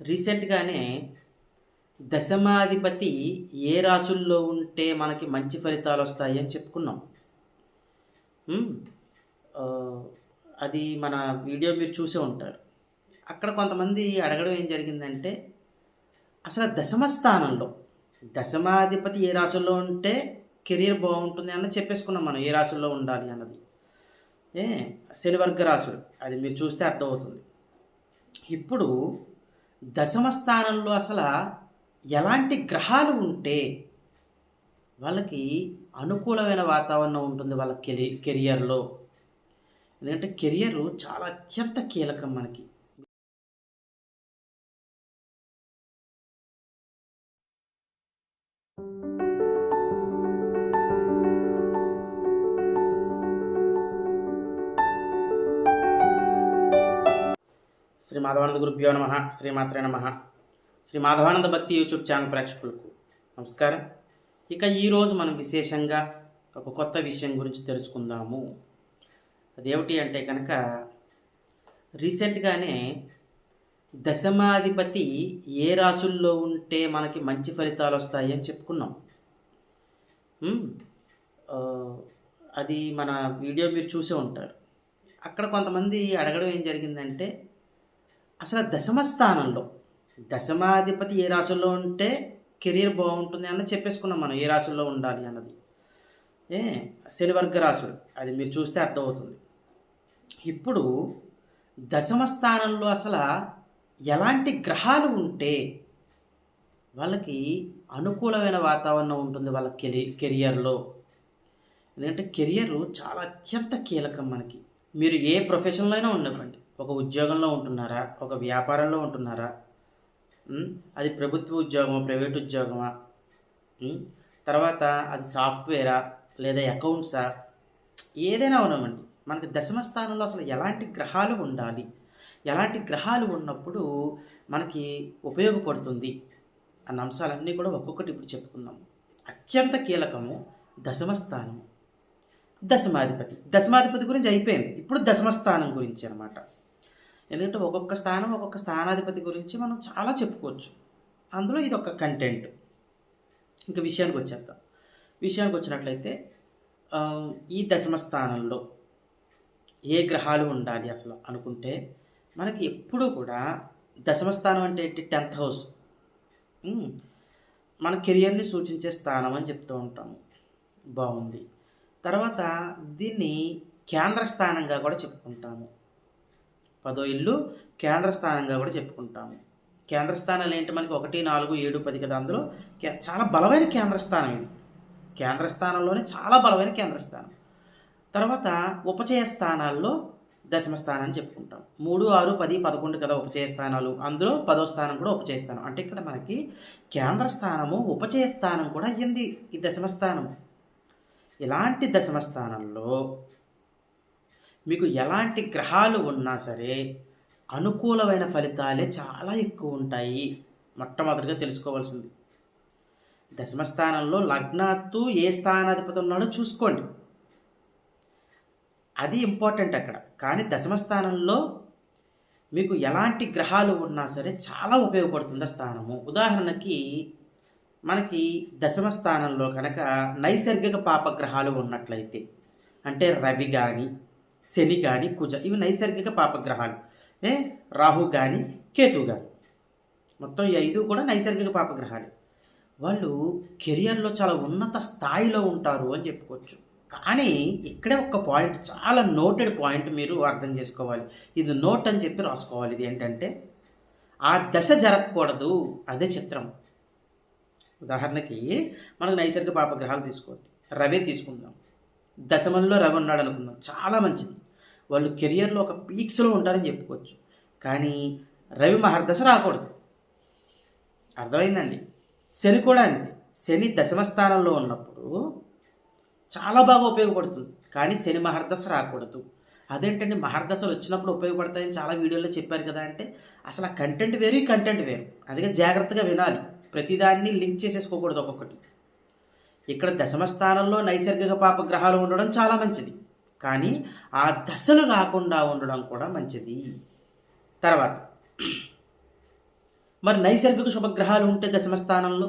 రీసెంట్గానే దశమాధిపతి ఏ రాసుల్లో ఉంటే మనకి మంచి ఫలితాలు వస్తాయి అని చెప్పుకున్నాం. అది మన వీడియో మీరు చూసే ఉంటారు. అక్కడ కొంతమంది అడగడం ఏం జరిగిందంటే అసలు దశమ స్థానంలో దశమాధిపతి ఏ రాశుల్లో ఉంటే కెరీర్ బాగుంటుంది అన్నది చెప్పేసుకున్నాం మనం ఏ రాసుల్లో ఉండాలి అన్నది. ఏ శనివర్గ రాశులు అది మీరు చూస్తే అర్థమవుతుంది. ఇప్పుడు దశమ స్థానంలో అసలు ఎలాంటి గ్రహాలు ఉంటే వాళ్ళకి అనుకూలమైన వాతావరణం ఉంటుంది వాళ్ళ కెరీ కెరియర్లో. ఎందుకంటే కెరియర్ చాలా అత్యంత కీలకం మనకి. శ్రీ మాధవానంద గురుభ్యో నమ శ్రీమాత్రే నమ. శ్రీ మాధవానంద భక్తి యూట్యూబ్ ఛానల్ ప్రేక్షకులకు నమస్కారం. ఇక ఈరోజు మనం విశేషంగా ఒక కొత్త విషయం గురించి తెలుసుకుందాము. అదేమిటి అంటే కనుక రీసెంట్గానే దశమాధిపతి ఏ రాసుల్లో ఉంటే మనకి మంచి ఫలితాలు వస్తాయి అని చెప్పుకున్నాం. అది మన వీడియో మీరు చూసే ఉంటారు. అక్కడ కొంతమంది అడగడం ఏం జరిగిందంటే అసలు దశమ స్థానంలో దశమాధిపతి ఏ రాశుల్లో ఉంటే కెరీర్ బాగుంటుంది అన్నది చెప్పేసుకున్నాం మనం ఏ రాశుల్లో ఉండాలి అన్నది. ఏ శనివర్గ రాశులు అది మీరు చూస్తే అర్థమవుతుంది. ఇప్పుడు దశమ స్థానంలో అసలు ఎలాంటి గ్రహాలు ఉంటే వాళ్ళకి అనుకూలమైన వాతావరణం ఉంటుంది వాళ్ళ కెరీ కెరియర్లో. ఎందుకంటే కెరియర్ చాలా అత్యంత కీలకం మనకి. మీరు ఏ ప్రొఫెషన్లో అయినా ఉండకండి ఒక ఉద్యోగంలో ఉంటున్నారా? ఒక వ్యాపారంలో ఉంటున్నారా? అది ప్రభుత్వ ఉద్యోగమా ప్రైవేట్ ఉద్యోగమా? తర్వాత అది సాఫ్ట్వేరా లేదా అకౌంట్సా? ఏదైనా ఉన్నామండి మనకి దశమ స్థానంలో అసలు ఎలాంటి గ్రహాలు ఉండాలి? ఎలాంటి గ్రహాలు ఉన్నప్పుడు మనకి ఉపయోగపడుతుంది? అన్న అంశాలన్నీ కూడా ఒక్కొక్కటి ఇప్పుడు చెప్పుకుందాం. అత్యంత కీలకము దశమస్థానము దశమాధిపతి. దశమాధిపతి గురించి అయిపోయింది. ఇప్పుడు దశమ స్థానం గురించి అనమాట ఎందుకంటే ఒక్కొక్క స్థానం ఒక్కొక్క స్థానాధిపతి గురించి మనం చాలా చెప్పుకోవచ్చు. అందులో ఇది ఒక కంటెంట్ ఇంకా విషయానికి వచ్చేద్దాం. విషయానికి వచ్చినట్లయితే ఈ దశమ స్థానంలో ఏ గ్రహాలు ఉండాలి అసలు అనుకుంటే మనకి ఎప్పుడూ కూడా దశమ స్థానం అంటే ఏంటి? Tenth house. మన కెరియర్ని సూచించే స్థానం అని చెప్తూ ఉంటాము. బాగుంది. తర్వాత దీన్ని కేంద్ర స్థానంగా కూడా చెప్పుకుంటాము. పదో ఇల్లు కేంద్ర స్థానంగా కూడా చెప్పుకుంటాము. కేంద్ర స్థానాలు ఏంటి? మనకి ఒకటి నాలుగు ఏడు పది కదా అందులో. కే- చాలా బలమైన కేంద్ర స్థానం ఇది. కేంద్ర స్థానంలోనే చాలా బలమైన కేంద్ర స్థానం. తర్వాత ఉపచయ స్థానాల్లో దశమ స్థానాన్ని చెప్పుకుంటాం. మూడు ఆరు పది పదకొండు కదా ఉపచయ స్థానాలు. అందులో పదో స్థానం కూడా ఉపచయ స్థానం. అంటే ఇక్కడ మనకి కేంద్ర స్థానము ఉపచయ స్థానం కూడా అయ్యింది ఈ దశమ స్థానం ఇలాంటి దశమ స్థానంలో మీకు ఎలాంటి గ్రహాలు ఉన్నా సరే అనుకూలమైన ఫలితాలే చాలా ఎక్కువ ఉంటాయి. మొట్టమొదటిగా తెలుసుకోవాల్సింది. దశమ స్థానంలో లగ్నాత్తు ఏ స్థానాధిపతి ఉన్నాడో చూసుకోండి. అది ఇంపార్టెంట్ అక్కడ. కానీ దశమ స్థానంలో మీకు ఎలాంటి గ్రహాలు ఉన్నా సరే చాలా ఉపయోగపడుతుంది స్థానము. ఉదాహరణకి మనకి దశమ స్థానంలో కనుక నైసర్గిక పాపగ్రహాలు ఉన్నట్లయితే అంటే రవి కానీ శని కానీ కుజ ఇవి నైసర్గిక పాపగ్రహాలు. ఏ? రాహు కానీ కేతు కానీ మొత్తం ఈ ఐదు కూడా నైసర్గిక పాపగ్రహాలు. వాళ్ళు కెరియర్లో చాలా ఉన్నత స్థాయిలో ఉంటారు అని చెప్పుకోవచ్చు. కానీ ఇక్కడే ఒక పాయింట్ చాలా నోటెడ్ పాయింట్ మీరు అర్థం చేసుకోవాలి. ఇది నోట్ అని చెప్పి రాసుకోవాలి. ఇది ఏంటంటే ఆ దశ జరగకూడదు. అదే చిత్రం. ఉదాహరణకి మనకు నైసర్గిక పాపగ్రహాలు తీసుకోండి. రవే తీసుకుందాం. దశమంలో రవి ఉన్నాడు అనుకుందాం. చాలా మంచిది. వాళ్ళు కెరియర్లో ఒక పీక్స్లో ఉంటారని చెప్పుకోవచ్చు. కానీ రవి మహర్దశ రాకూడదు. అర్థమైందండి? శని కూడా అంతే. శని దశమ స్థానంలో ఉన్నప్పుడు చాలా బాగా ఉపయోగపడుతుంది. కానీ శని మహర్దశ రాకూడదు. అదేంటండి? మహర్దశలు వచ్చినప్పుడు ఉపయోగపడతాయని చాలా వీడియోలో చెప్పారు కదా అంటే అసలు ఆ కంటెంట్ వేరు ఈ కంటెంట్ వేరు. అందుకే జాగ్రత్తగా వినాలి. ప్రతిదాన్ని లింక్ చేసేసుకోకూడదు ఒక్కొక్కటి. ఇక్కడ దశమ స్థానంలో నైసర్గిక పాప గ్రహాలు ఉండడం చాలా మంచిది. కానీ ఆ దశలు రాకుండా ఉండడం కూడా మంచిది. తర్వాత మరి నైసర్గిక శుభగ్రహాలు ఉంటే దశమ స్థానంలో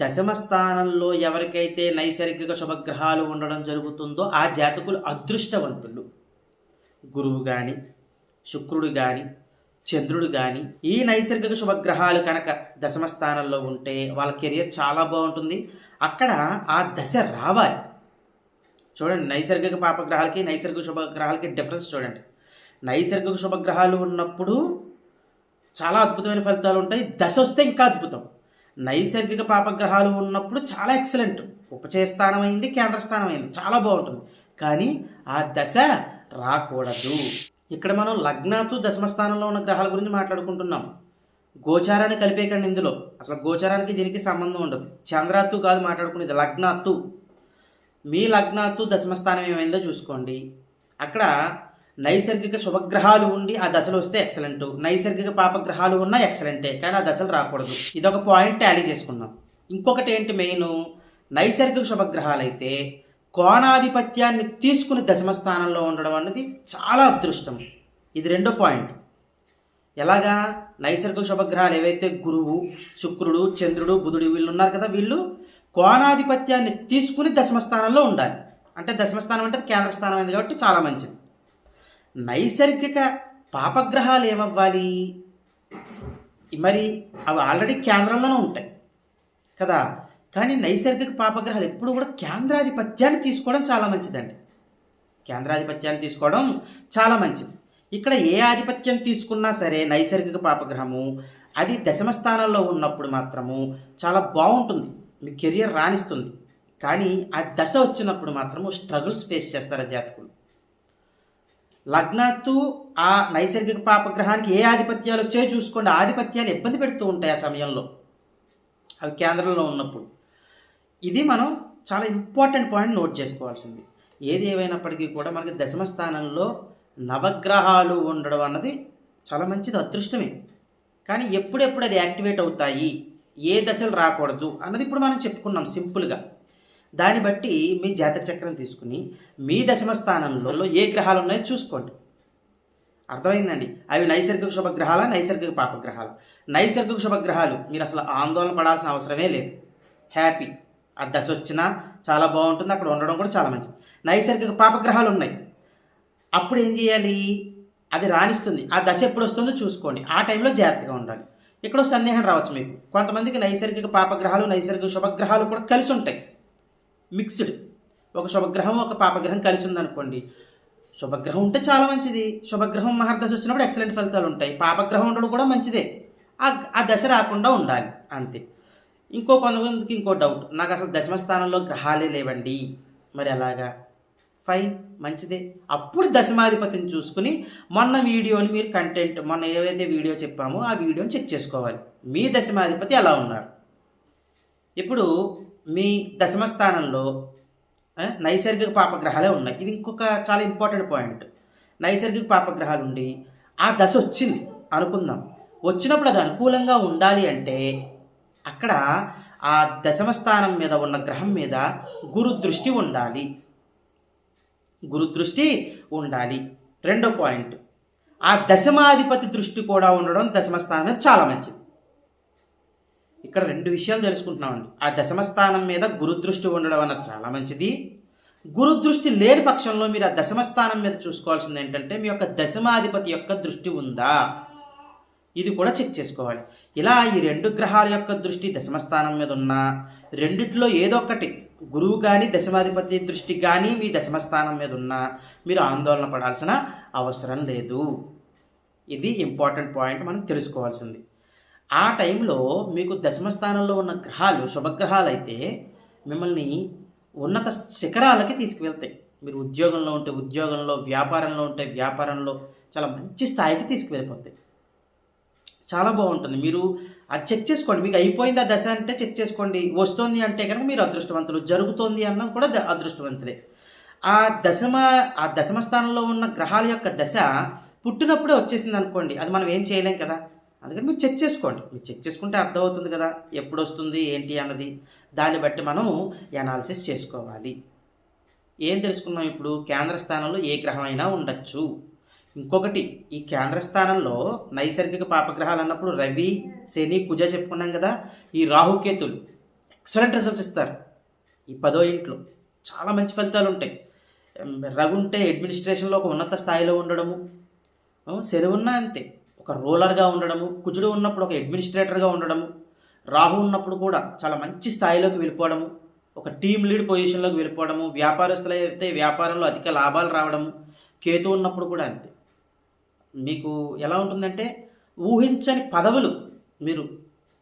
దశమ స్థానంలో ఎవరికైతే నైసర్గిక శుభగ్రహాలు ఉండడం జరుగుతుందో ఆ జాతకులు అదృష్టవంతులు. గురువు కానీ శుక్రుడు కానీ చంద్రుడు కానీ ఈ నైసర్గిక శుభగ్రహాలు కనుక దశమ స్థానంలో ఉంటే వాళ్ళ కెరియర్ చాలా బాగుంటుంది. అక్కడ ఆ దశ రావాలి. చూడండి నైసర్గిక పాపగ్రహాలకి నైసర్గిక శుభగ్రహాలకి డిఫరెన్స్ చూడండి. నైసర్గిక శుభగ్రహాలు ఉన్నప్పుడు చాలా అద్భుతమైన ఫలితాలు ఉంటాయి. దశ వస్తే ఇంకా అద్భుతం. నైసర్గిక పాపగ్రహాలు ఉన్నప్పుడు చాలా ఎక్సలెంట్ ఉపచయ స్థానం అయింది కేంద్ర స్థానం అయింది చాలా బాగుంటుంది. కానీ ఆ దశ రాకూడదు. ఇక్కడ మనం లగ్నాతు దశమస్థానంలో ఉన్న గ్రహాల గురించి మాట్లాడుకుంటున్నాం. గోచారాన్ని కలిపేకండి ఇందులో. అసలు గోచారానికి దీనికి సంబంధం ఉండదు. చంద్రాత్తు కాదు మాట్లాడుకునేది లగ్నాత్తు మీ లగ్నాత్తు దశమస్థానం ఏమైందో చూసుకోండి. అక్కడ నైసర్గిక శుభగ్రహాలు ఉండి ఆ దశలు వస్తే ఎక్సలెంట్ నైసర్గిక పాపగ్రహాలు ఉన్నా ఎక్సలెంటే కానీ ఆ దశలు రాకూడదు. ఇదొక పాయింట్ టాలీ చేసుకున్నాం ఇంకొకటి ఏంటి మెయిన్ నైసర్గిక శుభగ్రహాలు అయితే కోణాధిపత్యాన్ని తీసుకుని దశమ స్థానంలో ఉండడం అనేది చాలా అదృష్టం. ఇది రెండో పాయింట్. ఎలాగా? నైసర్గిక శుభగ్రహాలు ఏవైతే గురువు శుక్రుడు చంద్రుడు బుధుడు వీళ్ళు ఉన్నారు కదా వీళ్ళు కోణాధిపత్యాన్ని తీసుకుని దశమ స్థానంలో ఉండాలి. అంటే దశమ స్థానం అంటే కేంద్ర స్థానం అయింది కాబట్టి చాలా మంచిది. నైసర్గిక పాపగ్రహాలు ఏమవ్వాలి? మరి అవి ఆల్రెడీ కేంద్రంలోనే ఉంటాయి కదా. కానీ నైసర్గిక పాపగ్రహాలు ఎప్పుడు కూడా కేంద్రాధిపత్యాన్ని తీసుకోవడం చాలా మంచిదండి. కేంద్రాధిపత్యాన్ని తీసుకోవడం చాలా మంచిది. ఇక్కడ ఏ ఆధిపత్యం తీసుకున్నా సరే నైసర్గిక పాపగ్రహము అది దశమ స్థానంలో ఉన్నప్పుడు మాత్రము చాలా బాగుంటుంది. మీ కెరియర్ రాణిస్తుంది. కానీ ఆ దశ వచ్చినప్పుడు మాత్రము స్ట్రగుల్స్ ఫేస్ చేస్తారు ఆ జాతకులు. లగ్నత్తు ఆ నైసర్గిక పాపగ్రహానికి ఏ ఆధిపత్యాలు వచ్చాయో చూసుకోండి. ఆధిపత్యాలు ఇబ్బంది పెడుతూ ఉంటాయి ఆ సమయంలో. అవి కేంద్రంలో ఉన్నప్పుడు. ఇది మనం చాలా ఇంపార్టెంట్ పాయింట్ నోట్ చేసుకోవాల్సింది. ఏది ఏమైనప్పటికీ కూడా మనకి దశమ స్థానంలో నవగ్రహాలు ఉండడం అన్నది చాలా మంచిది అదృష్టమే. కానీ ఎప్పుడెప్పుడు అది యాక్టివేట్ అవుతాయి ఏ దశలు రాకూడదు అన్నది ఇప్పుడు మనం చెప్పుకున్నాం సింపుల్గా. దాన్ని బట్టి మీ జాతక చక్రం తీసుకుని మీ దశమ స్థానంలో ఏ గ్రహాలు ఉన్నాయో చూసుకోండి. అర్థమైందండి? అవి నైసర్గిక శుభగ్రహాల నైసర్గిక పాపగ్రహాలు? నైసర్గిక శుభగ్రహాలు మీరు అసలు ఆందోళన పడాల్సిన అవసరమే లేదు. హ్యాపీ. ఆ దశ వచ్చినా చాలా బాగుంటుంది అక్కడ ఉండడం కూడా చాలా మంచిది. నైసర్గిక పాపగ్రహాలు ఉన్నాయి. అప్పుడు ఏం చేయాలి? అది రాణిస్తుంది. ఆ దశ ఎప్పుడు వస్తుందో చూసుకోండి. ఆ టైంలో జాగ్రత్తగా ఉండాలి. ఇక్కడ సందేహం రావచ్చు మీకు. కొంతమందికి నైసర్గిక పాపగ్రహాలు నైసర్గిక శుభగ్రహాలు కూడా కలిసి ఉంటాయి. మిక్స్డ్. ఒక శుభగ్రహం ఒక పాపగ్రహం కలిసి ఉందనుకోండి. శుభగ్రహం ఉంటే చాలా మంచిది. శుభగ్రహం మహర్దశ వచ్చినప్పుడు ఎక్సలెంట్ ఫలితాలు ఉంటాయి. పాపగ్రహం ఉండడం కూడా మంచిదే. ఆ దశ రాకుండా ఉండాలి. అంతే. ఇంకో కొంతమందికి ఇంకో డౌట్ నాకు అసలు దశమ స్థానంలో గ్రహాలే లేవండి. మరి ఎలాగా ఫైన్ మంచిదే. అప్పుడు దశమాధిపతిని చూసుకుని మొన్న వీడియోని మీరు కంటెంట్ మొన్న ఏవైతే వీడియో చెప్పామో ఆ వీడియోని చెక్ చేసుకోవాలి. మీ దశమాధిపతి ఎలా ఉన్నారు. ఇప్పుడు మీ దశమ స్థానంలో నైసర్గిక పాపగ్రహాలే ఉన్నాయి. ఇది ఇంకొక చాలా ఇంపార్టెంట్ పాయింట్ నైసర్గిక పాపగ్రహాలు ఉండి ఆ దశ వచ్చింది అనుకుందాం. వచ్చినప్పుడు అది అనుకూలంగా ఉండాలి అంటే అక్కడ ఆ దశమ స్థానం మీద ఉన్న గ్రహం మీద గురు దృష్టి ఉండాలి. గురు దృష్టి ఉండాలి. రెండో పాయింట్. ఆ దశమాధిపతి దృష్టి కూడా ఉండడం దశమ స్థానం మీద చాలా మంచిది. ఇక్కడ రెండు విషయాలు తెలుసుకుంటున్నామండి. ఆ దశమ స్థానం మీద గురుదృష్టి ఉండడం అన్నది చాలా మంచిది. గురుదృష్టి లేని పక్షంలో మీరు ఆ దశమ స్థానం మీద చూసుకోవాల్సింది ఏంటంటే మీ యొక్క దశమాధిపతి యొక్క దృష్టి ఉందా? ఇది కూడా చెక్ చేసుకోవాలి. ఇలా ఈ రెండు గ్రహాల యొక్క దృష్టి దశమస్థానం మీద ఉన్నా రెండిట్లో ఏదో ఒకటి గురువు కానీ దశమాధిపతి దృష్టి కానీ మీ దశమస్థానం మీద ఉన్నా మీరు ఆందోళన పడాల్సిన అవసరం లేదు. ఇది ఇంపార్టెంట్ పాయింట్ మనం తెలుసుకోవాల్సింది. ఆ టైంలో మీకు దశమస్థానంలో ఉన్న గ్రహాలు శుభగ్రహాలు అయితే మిమ్మల్ని ఉన్నత శిఖరాలకి తీసుకువెళ్తాయి. మీరు ఉద్యోగంలో ఉంటే ఉద్యోగంలో వ్యాపారంలో ఉంటే వ్యాపారంలో చాలా మంచి స్థాయికి తీసుకువెళ్ళిపోతాయి. చాలా బాగుంటుంది. మీరు అది చెక్ చేసుకోండి. మీకు అయిపోయింది ఆ దశ అంటే చెక్ చేసుకోండి. వస్తుంది అంటే కనుక మీరు అదృష్టవంతులు. జరుగుతోంది అన్నది కూడా అదృష్టవంతులే. ఆ దశమ ఆ దశమ స్థానంలో ఉన్న గ్రహాల యొక్క దశ పుట్టినప్పుడే వచ్చేసింది అనుకోండి. అది మనం ఏం చేయలేం కదా. అందుకని మీరు చెక్ చేసుకోండి. మీరు చెక్ చేసుకుంటే అర్థమవుతుంది కదా. ఎప్పుడు వస్తుంది ఏంటి అన్నది. దాన్ని బట్టి మనం ఎనాలిసిస్ చేసుకోవాలి. ఏం తెలుసుకున్నాం ఇప్పుడు? కేంద్ర స్థానంలో ఏ గ్రహం అయినా ఉండొచ్చు. ఇంకొకటి ఈ కేంద్ర స్థానంలో నైసర్గిక పాపగ్రహాలు అన్నప్పుడు రవి శని కుజ చెప్పుకున్నాం కదా ఈ రాహుకేతులు ఎక్సలెంట్ రిజల్ట్స్ ఇస్తారు. ఈ పదో ఇంట్లో చాలా మంచి ఫలితాలు ఉంటాయి. రగుంటే రవి ఉంటే అడ్మినిస్ట్రేషన్లో ఒక ఉన్నత స్థాయిలో ఉండడము శని ఉన్నా అంతే ఒక రూలర్గా ఉండడము కుజుడు ఉన్నప్పుడు ఒక అడ్మినిస్ట్రేటర్గా ఉండడము రాహు ఉన్నప్పుడు కూడా చాలా మంచి స్థాయిలోకి వెళ్ళిపోవడము ఒక టీమ్ లీడ్ పొజిషన్లోకి వెళ్ళిపోవడము వ్యాపారస్తులు అయితే వ్యాపారంలో అధిక లాభాలు రావడము కేతు ఉన్నప్పుడు కూడా అంతే. మీకు ఎలా ఉంటుందంటే ఊహించని పదవులు మీరు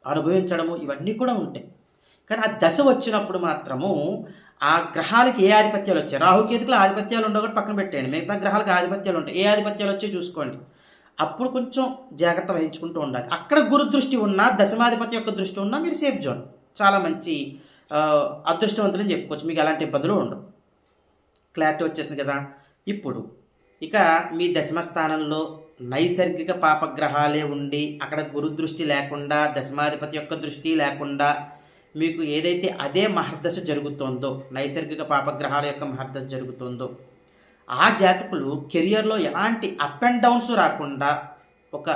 అనుభవించడము ఇవన్నీ కూడా ఉంటాయి. కానీ ఆ దశ వచ్చినప్పుడు మాత్రము ఆ గ్రహాలకి ఏ ఆధిపత్యాలు వచ్చాయి? రాహుకేతుకులు ఆధిపత్యాలు ఉండవు కూడా పక్కన పెట్టేయండి. మిగతా గ్రహాలకు ఆధిపత్యాలు ఉంటాయి. ఏ ఆధిపత్యాలు వచ్చాయి చూసుకోండి. అప్పుడు కొంచెం జాగ్రత్త వహించుకుంటూ ఉండాలి. అక్కడ గురు దృష్టి ఉన్నా దశమాధిపతి యొక్క దృష్టి ఉన్నా మీరు సేఫ్ జోన్. చాలా మంచి అదృష్టవంతులని చెప్పుకోవచ్చు. మీకు ఎలాంటి ఇబ్బందులు ఉండవు. క్లారిటీ వచ్చేసింది కదా. ఇప్పుడు ఇక మీ దశమ స్థానంలో నైసర్గిక పాపగ్రహాలే ఉండి అక్కడ గురు దృష్టి లేకుండా దశమాధిపతి యొక్క దృష్టి లేకుండా మీకు ఏదైతే అదే మహర్దశ జరుగుతోందో నైసర్గిక పాపగ్రహాల యొక్క మహర్దశ జరుగుతుందో ఆ జాతకులు కెరియర్లో ఎలాంటి అప్ అండ్ డౌన్స్ రాకుండా ఒక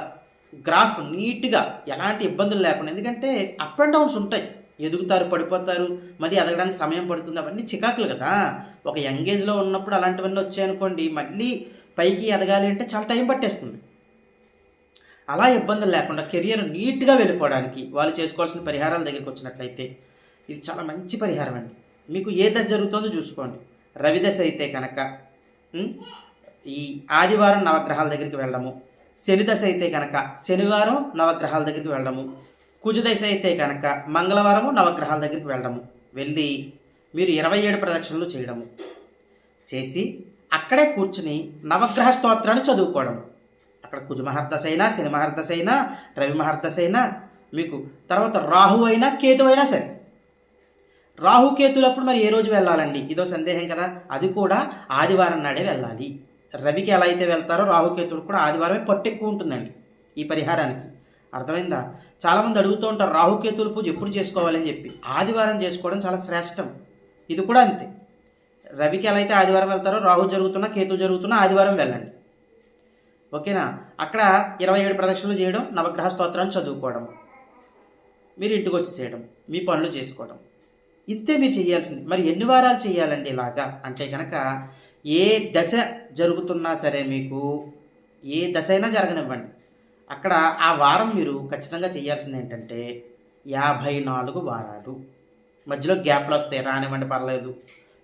గ్రాఫ్ నీట్గా ఎలాంటి ఇబ్బందులు లేకుండా ఎందుకంటే అప్ అండ్ డౌన్స్ ఉంటాయి. ఎదుగుతారు పడిపోతారు మరి ఎదగడానికి సమయం పడుతుంది అవన్నీ చికాకులు కదా. ఒక యంగ్ ఏజ్లో ఉన్నప్పుడు అలాంటివన్నీ వచ్చాయనుకోండి మళ్ళీ పైకి ఎదగాలి అంటే చాలా టైం పట్టేస్తుంది. అలా ఇబ్బందులు లేకుండా కెరియర్ నీట్గా వెళ్ళిపోవడానికి వాళ్ళు చేసుకోవాల్సిన పరిహారాల దగ్గరికి వచ్చినట్లయితే ఇది చాలా మంచి పరిహారం అండి. మీకు ఏ దశ జరుగుతుందో చూసుకోండి. రవి దశ అయితే కనుక ఈ ఆదివారం నవగ్రహాల దగ్గరికి వెళ్ళడము శని దశ అయితే కనుక శనివారం నవగ్రహాల దగ్గరికి వెళ్ళడము కుజ దశ అయితే కనుక మంగళవారము నవగ్రహాల దగ్గరికి వెళ్ళడము వెళ్ళి మీరు ఇరవై ఏడు ప్రదక్షిణలు చేయడము చేసి అక్కడే కూర్చుని నవగ్రహ స్తోత్రాన్ని చదువుకోవడం. అక్కడ కుజమహర్దశ అయినా శని మహర్దశ అయినా రవి మహర్దశ అయినా మీకు తర్వాత రాహు అయినా కేతు అయినా సరే. రాహు కేతులప్పుడు మరి ఏ రోజు వెళ్ళాలండి? ఇదో సందేహం కదా. అది కూడా ఆదివారం నాడే వెళ్ళాలి. రవికి ఎలా అయితే వెళ్తారో రాహుకేతుడు కూడా ఆదివారమే పట్టు ఎక్కువ ఉంటుందండి ఈ పరిహారానికి. అర్థమైందా? చాలామంది అడుగుతూ ఉంటారు రాహుకేతుల పూజ ఎప్పుడు చేసుకోవాలని చెప్పి? ఆదివారం చేసుకోవడం చాలా శ్రేష్టం. ఇది కూడా అంతే. రవికి ఎలా అయితే ఆదివారం వెళ్తారో రాహు జరుగుతున్నా కేతు జరుగుతున్నా ఆదివారం వెళ్ళండి. ఓకేనా? అక్కడ ఇరవై ఏడు ప్రదక్షిణలు చేయడం నవగ్రహ స్తోత్రాన్ని చదువుకోవడం మీరు ఇంటికి వచ్చి చేయడం మీ పనులు చేసుకోవడం. ఇంతే మీరు చేయాల్సింది. మరి ఎన్ని వారాలు చేయాలండి ఇలాగా? అంటే కనుక ఏ దశ జరుగుతున్నా సరే మీకు ఏ దశ అయినా జరగనివ్వండి. అక్కడ ఆ వారం మీరు ఖచ్చితంగా చేయాల్సింది ఏంటంటే యాభై నాలుగు వారాలు. మధ్యలో గ్యాప్లు వస్తాయి. రానివ్వండి పర్లేదు.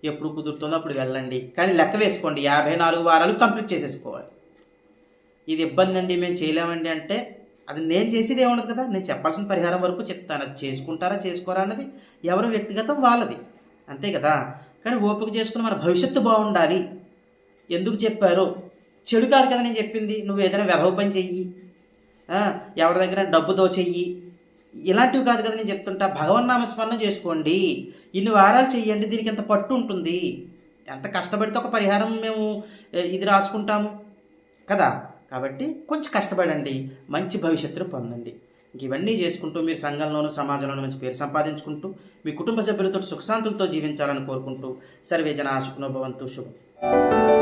ఎప్పుడు కుదురుతుందో అప్పుడు వెళ్ళండి. కానీ లెక్క వేసుకోండి. యాభై నాలుగు వారాలు కంప్లీట్ చేసేసుకోవాలి. ఇది ఇబ్బంది అండి మేము చేయలేమండి అంటే అది నేను చేసేది ఏముండదు కదా? నేను చెప్పాల్సిన పరిహారం వరకు చెప్తాను. అది చేసుకుంటారా చేసుకోరా అన్నది ఎవరు వ్యక్తిగతం వాళ్ళది. అంతే కదా? కానీ ఓపిక చేసుకుని మన భవిష్యత్తు బాగుండాలి. ఎందుకు చెప్పారు? చెడు కాదు కదా నేను చెప్పింది. నువ్వు ఏదైనా వెధవ పని చెయ్యి. ఎవరి దగ్గర డబ్బు దోచెయ్యి ఇలాంటివి కాదు కదా నేను చెప్తుంటా. భగవన్ నామస్మరణ చేసుకోండి. ఇన్ని వారాలు చెయ్యండి దీనికి ఎంత పట్టు ఉంటుంది? ఎంత కష్టపడితే ఒక పరిహారం మేము ఇది రాసుకుంటాము. కదా? కాబట్టి కొంచెం కష్టపడండి మంచి భవిష్యత్తును పొందండి. ఇంక ఇవన్నీ చేసుకుంటూ మీరు సంఘంలోనూ సమాజంలోనూ మంచి పేరు సంపాదించుకుంటూ మీ కుటుంబ సభ్యులతో సుఖశాంతులతో జీవించాలని కోరుకుంటూ సర్వే జన శుభం.